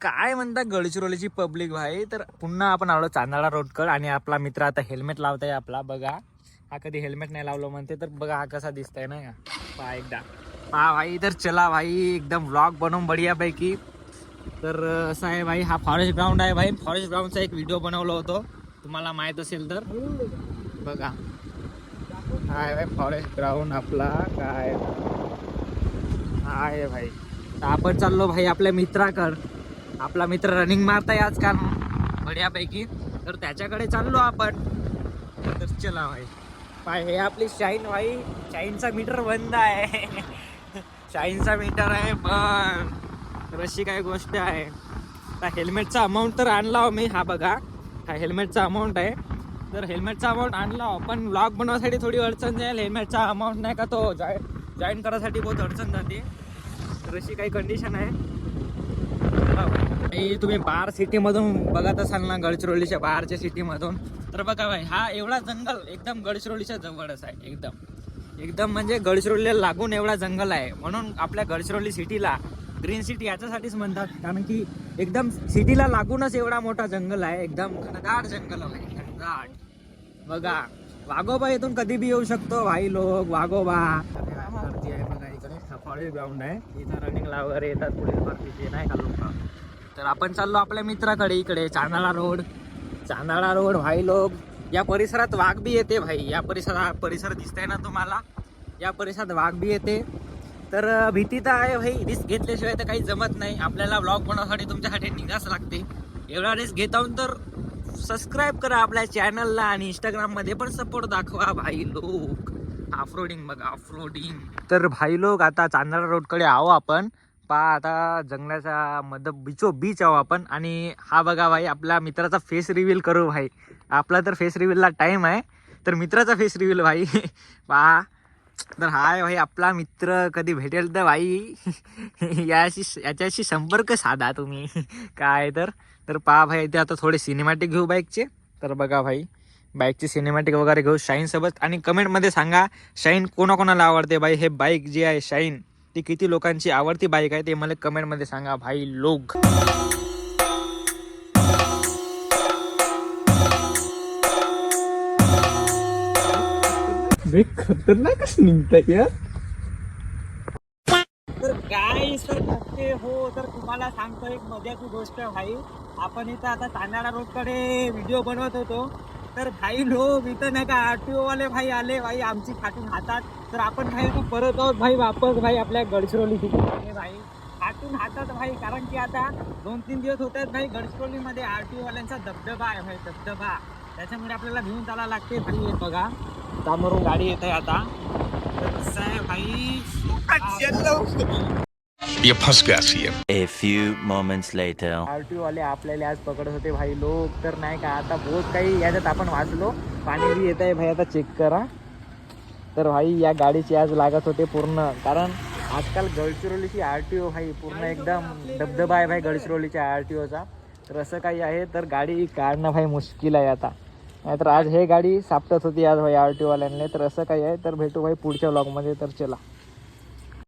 काय म्हणता गडचिरोलीची पब्लिक भाई? तर पुन्हा आपण आलो चांदाळा रोडकर आणि आपला मित्र आता हेल्मेट लावताय आपला बघा. हा कधी हेल्मेट नाही लावलं म्हणते तर बघा हा कसा दिसतंय ना का पहा एकदा. पहा भाई तर चला भाई एकदम व्लॉग बनवून बढियापैकी. तर असं आहे भाई हा फॉरेस्ट ग्राउंड आहे भाई. फॉरेस्ट ग्राउंडचा एक व्हिडिओ बनवला होतो. तुम्हाला माहीत असेल तर. बघा. हाय भाई फॉरेस्ट ग्राउंड आपला. काय? हाय आहे भाई. आपण चाललो भाई आपल्या मित्राकड. आपला मित्र रनिंग मारताय आजकाल बढ्यापैकी. तर त्याच्याकडे चाललो आपण. तर चला भाई. पाय हे आपली शाईन भाई. शाईनचा मीटर बंद आहे. शाईनचा मीटर आहे पण रशी अशी काय गोष्ट आहे. त्या हेल्मेटचा अमाऊंट तर आणला हो मी. हा बघा. हा हेल्मेटचा अमाऊंट आहे. तर हेल्मेटचा अमाऊंट आणला हो. पण ब्लॉग बनवासाठी थोडी अडचण जाईल. हेल्मेटचा अमाऊंट नाही का तो जॉय जॉईन करायसाठी बहुत अडचण जाते. तर अशी काही कंडिशन आहे. तुम्ही बार सिटीमधून बघत असाल ना गडचिरोलीच्या सिटी सिटीमधून तर बघा भाई हा एवढा जंगल एकदम गडचिरोलीच्या जवळच आहे एकदम. एकदम म्हणजे गडचिरोलीला लागून एवढा जंगल आहे. म्हणून आपल्या गडचिरोली सिटीला ग्रीन सिटी याच्यासाठीच म्हणतात. कारण की एकदम सिटीला लागूनच एवढा मोठा जंगल आहे. एकदम घनदाट जंगल आहे. घनदाट. बघा वाघोबा इथून कधी बी येऊ शकतो. भाई लोक वाघोबा. गर्दी आहे बघा इकडे सफाळी ग्राउंड आहे. इथं रनिंगला वगैरे येतात पुढे भरतीचे नाही का लोक? तर आपण चाललो आपल्या मित्राकडे इकडे चांदाळा रोड. चांदाळा रोड भाई लोक या परिसरात वाघ बी येते भाई. या परिसरात परिसर दिसतंय ना तुम्हाला? या परिसरात वाघ बी येते. तर भीती तर आहे भाई. रिस्क घेतल्याशिवाय तर काही जमत नाही. आपल्याला ब्लॉग बनवण्यासाठी तुमच्यासाठी निघाच लागते. एवढा रिस्क घेताहून तर सबस्क्राईब करा आपल्या चॅनलला आणि इंस्टाग्राममध्ये पण सपोर्ट दाखवा भाई लोक ऑफरोडिंग बघा ऑफरोडिंग तर भाई लोक आता चांदळा रोडकडे आहो आपण. पहा आता जंगलाचा मध बिचो बीच आहो आपण. आणि हा बघा भाई आपला मित्राचा फेस रिव्हील करू भाई. आपला तर फेस रिव्हीलला टाइम आहे. तर मित्राचा फेस रिव्हील भाई. पहा. तर हाय भाई आपला मित्र कधी भेटेल तर भाई? याशी याच्याशी संपर्क साधा तुम्ही. काय तर. तर पहा भाई इथे आता थोडे सिनेमॅटिक घेऊ बाईकचे तर बघा भाई बाईकचे सिनेमॅटिक वगैरे घेऊ शाईनसोबत आणि कमेंटमध्ये सांगा शाईन कोणाकोणाला आवडते बाई हे बाईक जी आहे शाईन ती किती लोकांची आवडती बाईक आहे ते मला कमेंटमध्ये सांगा भाई लोक. खतरनाकच निघताय यार? तर काय सर नसते हो तर तुम्हाला सांगतो एक मजाची गोष्ट भाई. आपण इथं आता तांदळा रोडकडे व्हिडिओ बनवत होतो. तर भाई लोक इथं नाही का आरटीओ वाले भाई आले भाई आमची खाटून हातात. तर आपण भाई आता परत आहोत. भाई वापस भाई आपल्या गडचिरोली ठिकाणी भाई खाटून हातात भाई कारण की आता दोन तीन दिवस होत आहेत भाई गडचिरोलीमध्ये आरटीओ वाल्यांचा धबधबा आहे भाई धबधबा. त्याच्यामुळे आपल्याला घेऊन चाला लागते भाई हे बघा. समोरून गाडी येत आहे आता. तर कसं आहे भाई? ये फंस गया सी A few moments later. RTO वाले आपल्याला आज पकडत होते भाई लोक तर नाही का आता बहुत काही याच्यात आपण वाचलो. पाणी बी येत आहे भाई आता चेक करा. तर भाई या गाडीची आज लागत होते पूर्ण कारण आजकाल गडचिरोलीची आरटीओ भाई पूर्ण एकदम दबदबा आहे भाई गडचिरोलीच्या आरटीओचा तर असं काही आहे तर गाडी काढणं भाई मुश्किल आहे आता. नाहीतर आज हे गाडी सापटत होती आज भाई आरटीओ वाल्यांनी तर असं काही आहे तर भेटू भाई पुढच्या ब्लॉगमध्ये तर चला.